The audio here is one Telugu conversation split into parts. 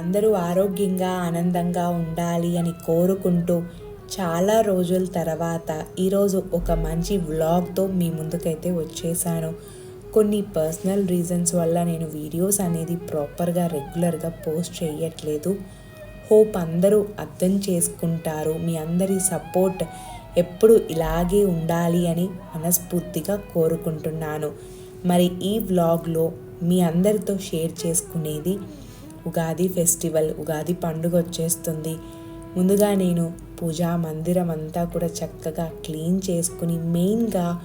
అందరూ ఆరోగ్యంగా ఆనందంగా ఉండాలి అని కోరుకుంటూ చాలా రోజుల తర్వాత ఈరోజు ఒక మంచి వ్లాగ్తో మీ ముందుకైతే వచ్చేసాను. కొన్ని పర్సనల్ రీజన్స్ వల్ల నేను వీడియోస్ అనేది ప్రాపర్గా రెగ్యులర్గా పోస్ట్ చేయట్లేదు. హోప్ అందరూ అర్థం చేసుకుంటారు. మీ అందరి సపోర్ట్ ఎప్పుడు ఇలాగే ఉండాలి అని మనస్ఫూర్తిగా కోరుకుంటున్నాను. మరి ఈ వ్లాగ్లో మీ అందరితో షేర్ చేసుకునేది ఉగాది ఫెస్టివల్ ఉగాది పండుగ వచ్చేస్తుంది. ముందుగా నేను పూజా మందిరం అంతా కూడా చక్కగా క్లీన్ చేసుకుని మెయిన్గా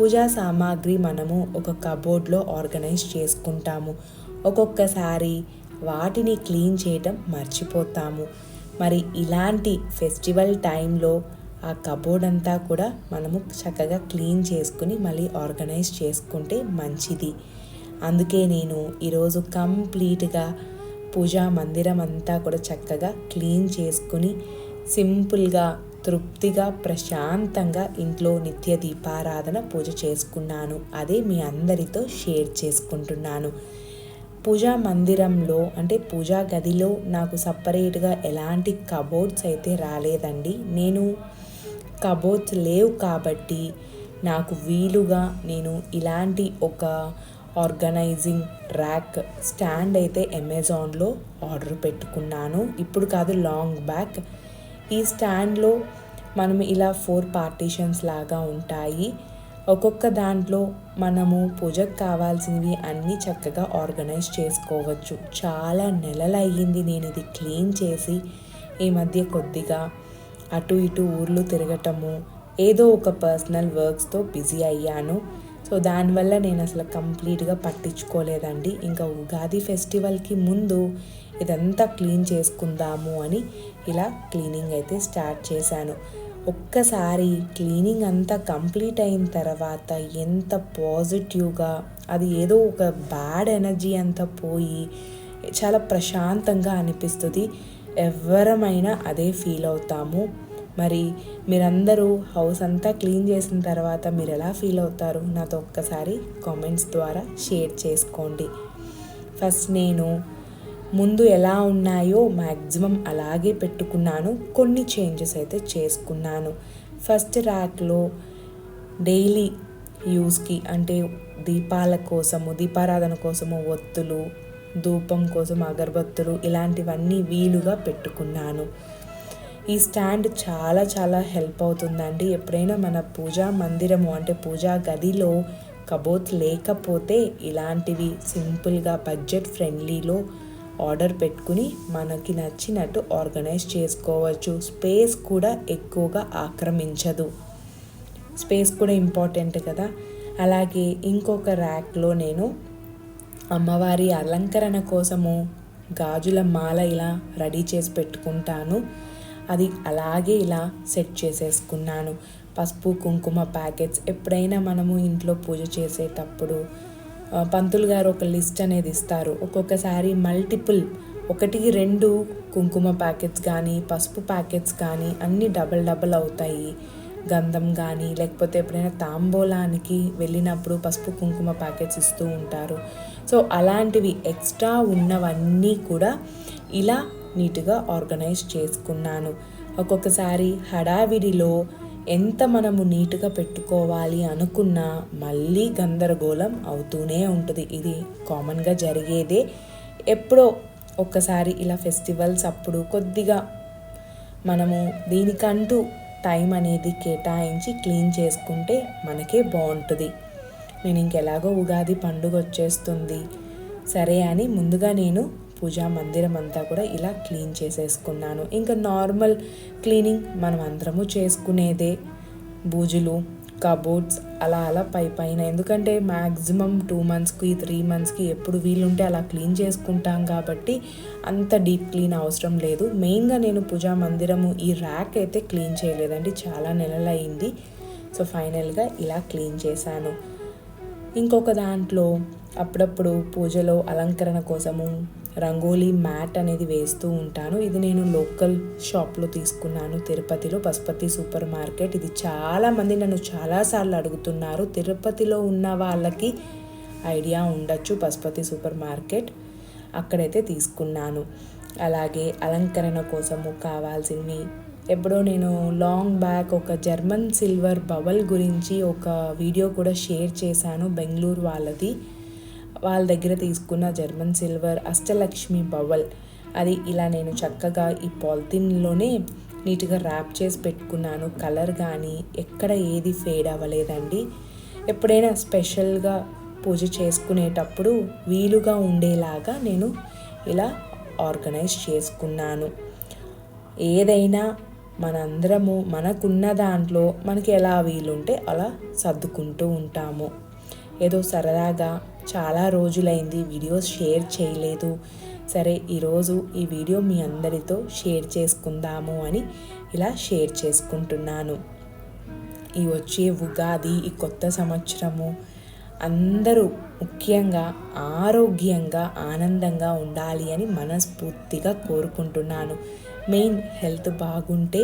పూజా సామాగ్రి మనము ఒక కబోర్డ్లో ఆర్గనైజ్ చేసుకుంటాము. ఒక్కొక్కసారి వాటిని క్లీన్ చేయటం మర్చిపోతాము. మరి ఇలాంటి ఫెస్టివల్ టైంలో ఆ కబోర్డ్ అంతా కూడా మనము చక్కగా క్లీన్ చేసుకుని మళ్ళీ ఆర్గనైజ్ చేసుకుంటే మంచిది. అందుకే నేను ఈరోజు కంప్లీట్గా పూజా మందిరం అంతా కూడా చక్కగా క్లీన్ చేసుకుని సింపుల్గా తృప్తిగా ప్రశాంతంగా ఇంట్లో నిత్య దీపారాధన పూజ చేసుకున్నాను. అదే మీ అందరితో షేర్ చేసుకుంటున్నాను. పూజా మందిరంలో అంటే పూజా గదిలో నాకు సపరేట్గా ఎలాంటి కబోర్డ్స్ అయితే రాలేదండి. నేను కబోర్డ్స్ లేవు కాబట్టి నాకు వీలుగా నేను ఇలాంటి ఒక ఆర్గనైజింగ్ ర్యాక్ స్టాండ్ అయితే అమెజాన్లో ఆర్డర్ పెట్టుకున్నాను. ఇప్పుడు కాదు లాంగ్ బ్యాక్. ఈ స్టాండ్లో మనం ఇలా ఫోర్ పార్టీషన్స్ లాగా ఉంటాయి. ఒక్కొక్క దాంట్లో మనము పూజకు కావాల్సినవి అన్నీ చక్కగా ఆర్గనైజ్ చేసుకోవచ్చు. చాలా నెలలు అయ్యింది నేను ఇది క్లీన్ చేసి ఈ మధ్య కొద్దిగా అటు ఇటు ఊర్లు తిరగటము ఏదో ఒక పర్సనల్ వర్క్స్తో బిజీ అయ్యాను. సో దానివల్ల నేను అసలు కంప్లీట్గా పట్టించుకోలేదండి. ఇంకా ఉగాది ఫెస్టివల్కి ముందు ఇదంతా క్లీన్ చేసుకుందాము అని ఇలా క్లీనింగ్ అయితే స్టార్ట్ చేశాను. ఒక్కసారి క్లీనింగ్ అంతా కంప్లీట్ అయిన తర్వాత ఎంత పాజిటివ్గా అది ఏదో ఒక బ్యాడ్ ఎనర్జీ అంతా పోయి చాలా ప్రశాంతంగా అనిపిస్తుంది. ఎవరమైనా అదే ఫీల్ అవుతాము. మరి మీరందరూ హౌస్ అంతా క్లీన్ చేసిన తర్వాత మీరు ఎలా ఫీల్ అవుతారు? నాతో ఒక్కసారి కామెంట్స్ ద్వారా షేర్ చేసుకోండి. ఫస్ట్ నేను ముందు ఎలా ఉన్నాయో మ్యాక్సిమం అలాగే పెట్టుకున్నాను. కొన్ని చేంజెస్ అయితే చేసుకున్నాను. ఫస్ట్ ర్యాక్లో డైలీ యూస్కి అంటే దీపాల కోసము దీపారాధన కోసము ఒత్తులు ధూపం కోసం అగరబత్తులు ఇలాంటివన్నీ వీలుగా పెట్టుకున్నాను. ఈ స్టాండ్ చాలా చాలా హెల్ప్ అవుతుందండి. ఎప్పుడైనా మన పూజా మందిరము అంటే పూజా గదిలో కబోత్ లేకపోతే ఇలాంటివి సింపుల్గా బడ్జెట్ ఫ్రెండ్లీలో ఆర్డర్ పెట్టుకుని మనకి నచ్చినట్టు ఆర్గనైజ్ చేసుకోవచ్చు. స్పేస్ కూడా ఎక్కువగా ఆక్రమించదు. స్పేస్ కూడా ఇంపార్టెంట్ కదా. అలాగే ఇంకొక ర్యాక్లో నేను అమ్మవారి అలంకరణ కోసము గాజుల మాల ఇలా రెడీ చేసి పెట్టుకుంటాను. అది అలాగే ఇలా సెట్ చేసేసుకున్నాను. పసుపు కుంకుమ ప్యాకెట్స్ ఎప్పుడైనా మనము ఇంట్లో పూజ చేసేటప్పుడు పంతులు గారు ఒక లిస్ట్ అనేది ఇస్తారు. ఒక్కొక్కసారి మల్టిపుల్ ఒకటికి రెండు కుంకుమ ప్యాకెట్స్ కానీ పసుపు ప్యాకెట్స్ కానీ అన్నీ డబల్ డబల్ అవుతాయి. గంధం కానీ లేకపోతే ఎప్పుడైనా తాంబూలానికి వెళ్ళినప్పుడు పసుపు కుంకుమ ప్యాకెట్స్ ఇస్తూ ఉంటారు. సో అలాంటివి ఎక్స్ట్రా ఉన్నవన్నీ కూడా ఇలా నీట్గా ఆర్గనైజ్ చేసుకున్నాను. ఒక్కొక్కసారి హడావిడిలో ఎంత మనము నీట్గా పెట్టుకోవాలి అనుకున్నా మళ్ళీ గందరగోళం అవుతూనే ఉంటుంది. ఇది కామన్గా జరిగేదే. ఎప్పుడో ఒక్కసారి ఇలా ఫెస్టివల్స్ అప్పుడు కొద్దిగా మనము దీనికంటూ టైం అనేది కేటాయించి క్లీన్ చేసుకుంటే మనకే బాగుంటుంది. నేను ఇంకెలాగో ఉగాది పండుగ వచ్చేస్తుంది. సరే అని ముందుగా నేను పూజా మందిరం అంతా కూడా ఇలా క్లీన్ చేసేసుకున్నాను. ఇంకా నార్మల్ క్లీనింగ్ మనం అందరము చేసుకునేదే. బూజులు కబోర్డ్స్ అలా అలా పై పైన. ఎందుకంటే మ్యాక్సిమం టూ మంత్స్కి త్రీ మంత్స్కి ఎప్పుడు వీలుంటే అలా క్లీన్ చేసుకుంటాం కాబట్టి అంత డీప్ క్లీన్ అవసరం లేదు. మెయిన్గా నేను పూజా మందిరము ఈ ర్యాక్ అయితే క్లీన్ చేయలేదండి. చాలా నెలలైంది సో ఫైనల్గా ఇలా క్లీన్ చేశాను. ఇంకొక దాంట్లో అప్పుడప్పుడు పూజలో అలంకరణ కోసము రంగోలీ మ్యాట్ అనేది వేస్తూ ఉంటాను. ఇది నేను లోకల్ షాప్లో తీసుకున్నాను. తిరుపతిలో పశుపతి సూపర్ మార్కెట్. ఇది చాలామంది నన్ను చాలాసార్లు అడుగుతున్నారు. తిరుపతిలో ఉన్న వాళ్ళకి ఐడియా ఉండొచ్చు పశుపతి సూపర్ మార్కెట్. అక్కడైతే తీసుకున్నాను. అలాగే అలంకరణ కోసము కావాల్సినవి. ఎప్పుడో నేను లాంగ్ బ్యాక్ ఒక జర్మన్ సిల్వర్ బవల్ గురించి ఒక వీడియో కూడా షేర్ చేశాను. బెంగళూరు వాళ్ళది. వాళ్ళ దగ్గర తీసుకున్న జర్మన్ సిల్వర్ అష్టలక్ష్మి బవల్. అది ఇలా నేను చక్కగా ఈ పాలిథిన్లోనే నీట్గా ర్యాప్ చేసి పెట్టుకున్నాను. కలర్ కానీ ఎక్కడ ఏది ఫేడ్ అవ్వలేదండి. ఎప్పుడైనా స్పెషల్గా పూజ చేసుకునేటప్పుడు వీలుగా ఉండేలాగా నేను ఇలా ఆర్గనైజ్ చేసుకున్నాను. ఏదైనా మనందరము మనకున్న దాంట్లో మనకి ఎలా వీలుంటే అలా సర్దుకుంటూ ఉంటాము. ఏదో సరదాగా చాలా రోజులైంది వీడియోస్ షేర్ చేయలేదు. సరే ఈరోజు ఈ వీడియో మీ అందరితో షేర్ చేసుకుందాము అని ఇలా షేర్ చేసుకుంటున్నాను. ఈ వచ్చే ఉగాది ఈ కొత్త సంవత్సరము అందరూ ముఖ్యంగా ఆరోగ్యంగా ఆనందంగా ఉండాలి అని మనస్ఫూర్తిగా కోరుకుంటున్నాను. మెయిన్ హెల్త్ బాగుంటే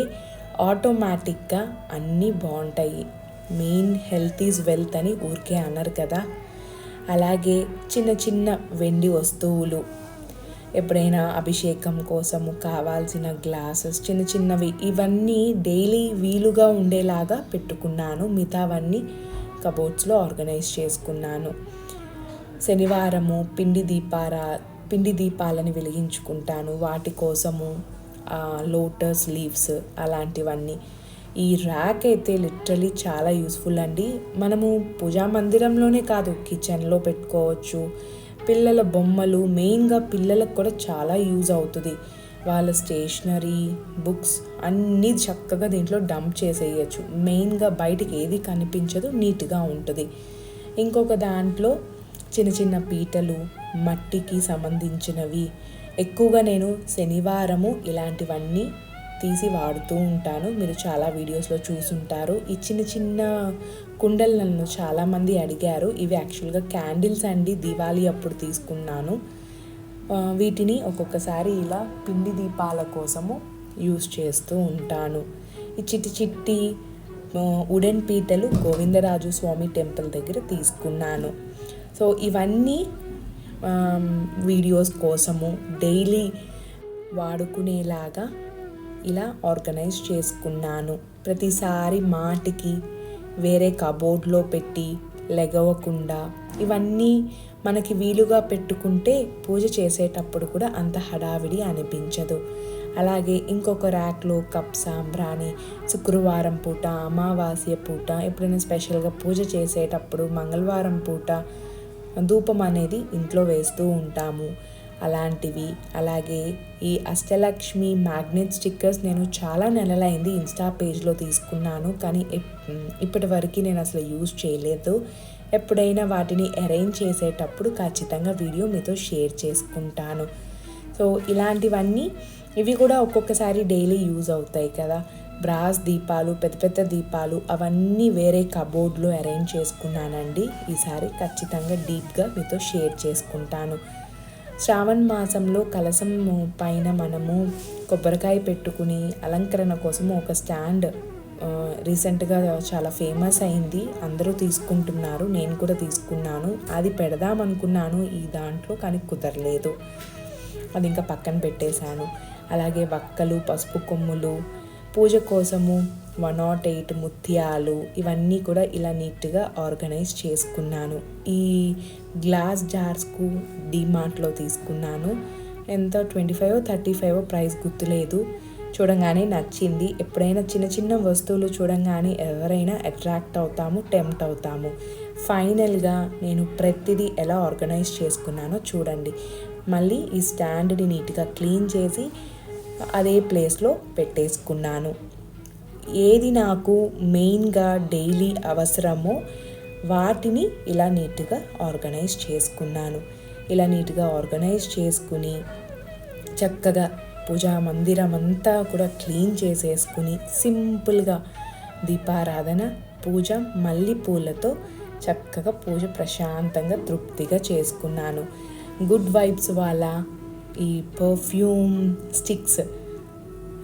ఆటోమేటిక్గా అన్నీ బాగుంటాయి. మెయిన్ హెల్త్ ఈజ్ వెల్త్ అని ఊరికే అన్నారు కదా. అలాగే చిన్న చిన్న వెండి వస్తువులు. ఎప్పుడైనా అభిషేకం కోసము కావాల్సిన గ్లాసెస్ చిన్న చిన్నవి ఇవన్నీ డైలీ వీలుగా ఉండేలాగా పెట్టుకున్నాను. మిగతావన్నీ కబోర్డ్స్లో ఆర్గనైజ్ చేసుకున్నాను. శనివారము పిండి దీపార పిండి దీపాలని వెలిగించుకుంటాను. వాటి కోసము లోటస్ లీవ్స్ అలాంటివన్నీ. ఈ ర్యాక్ అయితే లిటరలీ చాలా యూస్ఫుల్ అండి. మనము పూజా మందిరంలోనే కాదు కిచెన్లో పెట్టుకోవచ్చు. పిల్లల బొమ్మలు మెయిన్గా పిల్లలకు కూడా చాలా యూజ్ అవుతుంది. వాళ్ళ స్టేషనరీ బుక్స్ అన్నీ చక్కగా దీంట్లో డంప్ చేసేయచ్చు. మెయిన్గా బయటికి ఏది కనిపించదు నీట్గా ఉంటుంది. ఇంకొక దాంట్లో చిన్న చిన్న పీటలు మట్టికి సంబంధించినవి. ఎక్కువగా నేను శనివారము ఇలాంటివన్నీ తీసి వాడుతూ ఉంటాను. మీరు చాలా వీడియోస్లో చూసుంటారు. ఈ చిన్న చిన్న కుండలు నన్ను చాలామంది అడిగారు. ఇవి యాక్చువల్గా క్యాండిల్స్ అండి. దివాళీ అప్పుడు తీసుకున్నాను. వీటిని ఒక్కొక్కసారి ఇలా పిండి దీపాల కోసము యూస్ చేస్తూ ఉంటాను. ఈ చిట్టి చిట్టి ఉడెన్ పీటలు గోవిందరాజు స్వామి టెంపుల్ దగ్గర తీసుకున్నాను. సో ఇవన్నీ వీడియోస్ కోసము డైలీ వాడుకునేలాగా ఇలా ఆర్గనైజ్ చేసుకున్నాను. ప్రతిసారి మాటికి వేరే కబోర్డ్లో పెట్టి లెగవకుండా ఇవన్నీ మనకి వీలుగా పెట్టుకుంటే పూజ చేసేటప్పుడు కూడా అంత హడావిడి అనిపించదు. అలాగే ఇంకొక ర్యాక్లో కప్ సాంబ్రాణి శుక్రవారం పూట అమావాస్య పూట ఎప్పుడైనా స్పెషల్గా పూజ చేసేటప్పుడు మంగళవారం పూట ధూపం అనేది ఇంట్లో వేస్తూ ఉంటాము. అలాంటివి. అలాగే ఈ అష్టలక్ష్మి మ్యాగ్నెట్ స్టిక్కర్స్ నేను చాలా నెలలైంది ఇన్స్టా పేజ్లో తీసుకున్నాను. కానీ ఇప్పటి వరకు నేను అసలు యూజ్ చేయలేదు. ఎప్పుడైనా వాటిని అరేంజ్ చేసేటప్పుడు ఖచ్చితంగా వీడియో మీతో షేర్ చేసుకుంటాను. సో ఇలాంటివన్నీ ఇవి కూడా ఒక్కొక్కసారి డైలీ యూజ్ అవుతాయి కదా. బ్రాస్ దీపాలు పెద్ద పెద్ద దీపాలు అవన్నీ వేరే కబోర్డ్లో అరేంజ్ చేసుకున్నానండి. ఈసారి ఖచ్చితంగా డీప్గా మీతో షేర్ చేసుకుంటాను. శ్రావణ మాసంలో కలసం పైన మనము కొబ్బరికాయ పెట్టుకుని అలంకరణ కోసము ఒక స్టాండ్ రీసెంట్గా చాలా ఫేమస్ అయింది. అందరూ తీసుకుంటున్నారు నేను కూడా తీసుకున్నాను. అది పెడదాం అనుకున్నాను ఈ దాంట్లో కానీ కుదరలేదు. అది ఇంకా పక్కన పెట్టేశాను. అలాగే వక్కలు పసుపు కొమ్ములు పూజ కోసము వన్ నాట్ ఎయిట్ ముత్యాలు ఇవన్నీ కూడా ఇలా నీట్గా ఆర్గనైజ్ చేసుకున్నాను. ఈ గ్లాస్ జార్స్కు డిమార్ట్లో తీసుకున్నాను. ఎంత? Twenty five thirty five price గుర్తులేదు. చూడంగానే నచ్చింది. ఎప్పుడైనా చిన్న చిన్న వస్తువులు చూడంగానే ఎవరైనా అట్రాక్ట్ అవుతాము టెంప్ట్ అవుతాము. ఫైనల్గా నేను ప్రతిదీ ఎలా ఆర్గనైజ్ చేసుకున్నానో చూడండి. మళ్ళీ ఈ స్టాండ్ని నీట్గా క్లీన్ చేసి అదే ప్లేస్లో పెట్టేసుకున్నాను. ఏది నాకు మెయిన్గా డైలీ అవసరమో వాటిని ఇలా నీట్గా ఆర్గనైజ్ చేసుకున్నాను. ఇలా నీట్గా ఆర్గనైజ్ చేసుకుని చక్కగా పూజా మందిరం అంతా కూడా క్లీన్ చేసేసుకుని సింపుల్గా దీపారాధన పూజ మల్లెపూలతో పూలతో చక్కగా పూజ ప్రశాంతంగా తృప్తిగా చేసుకున్నాను. గుడ్ వైబ్స్ వాళ్ళ ఈ పర్ఫ్యూమ్ స్టిక్స్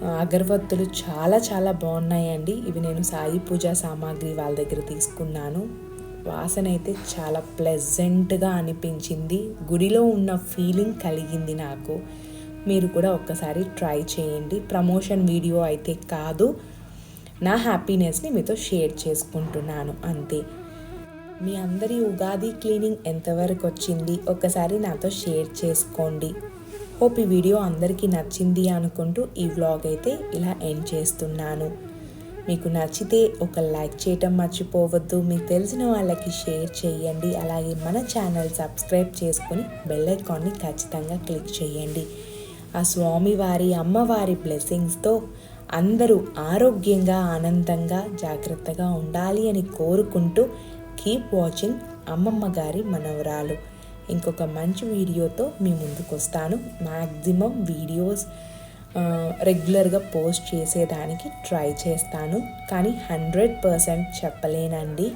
అగరబత్తులు చాలా చాలా బాగున్నాయండి. ఇవి నేను సాయి పూజా సామాగ్రి వాళ్ళ దగ్గర తీసుకున్నాను. వాసన అయితే చాలా ప్లెజెంట్గా అనిపించింది. గుడిలో ఉన్న ఫీలింగ్ కలిగింది నాకు. మీరు కూడా ఒక్కసారి ట్రై చేయండి. ప్రమోషన్ వీడియో అయితే కాదు. నా హ్యాపీనెస్ని మీతో షేర్ చేసుకుంటున్నాను. అంతే. మీ అందరి ఉగాది క్లీనింగ్ ఎంతవరకు వచ్చింది? ఒక్కసారి నాతో షేర్ చేసుకోండి. హోప్ ఈ వీడియో అందరికీ నచ్చింది అనుకుంటూ ఈ వ్లాగ్ అయితే ఇలా ఎండ్ చేస్తున్నాను. మీకు నచ్చితే ఒక లైక్ చేయటం మర్చిపోవద్దు. మీకు తెలిసిన వాళ్ళకి షేర్ చేయండి. అలాగే మన ఛానల్ సబ్స్క్రైబ్ చేసుకొని బెల్ ఐకాన్ని ఖచ్చితంగా క్లిక్ చేయండి. ఆ స్వామివారి అమ్మవారి బ్లెస్సింగ్స్తో అందరూ ఆరోగ్యంగా ఆనందంగా జాగ్రత్తగా ఉండాలి అని కోరుకుంటూ కీప్ వాచింగ్ అమ్మమ్మ గారి మనవరాలు. ఇంకొక మంచి వీడియోతో మీ ముందుకు వస్తాను మ్యాక్సిమం వీడియోస్ రెగ్యులర్గా పోస్ట్ చేసేదానికి ట్రై చేస్తాను. కానీ హండ్రెడ్ పర్సెంట్ చెప్పలేనండి.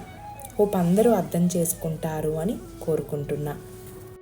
హోప్ అందరూ అర్థం చేసుకుంటారు అని కోరుకుంటున్నా.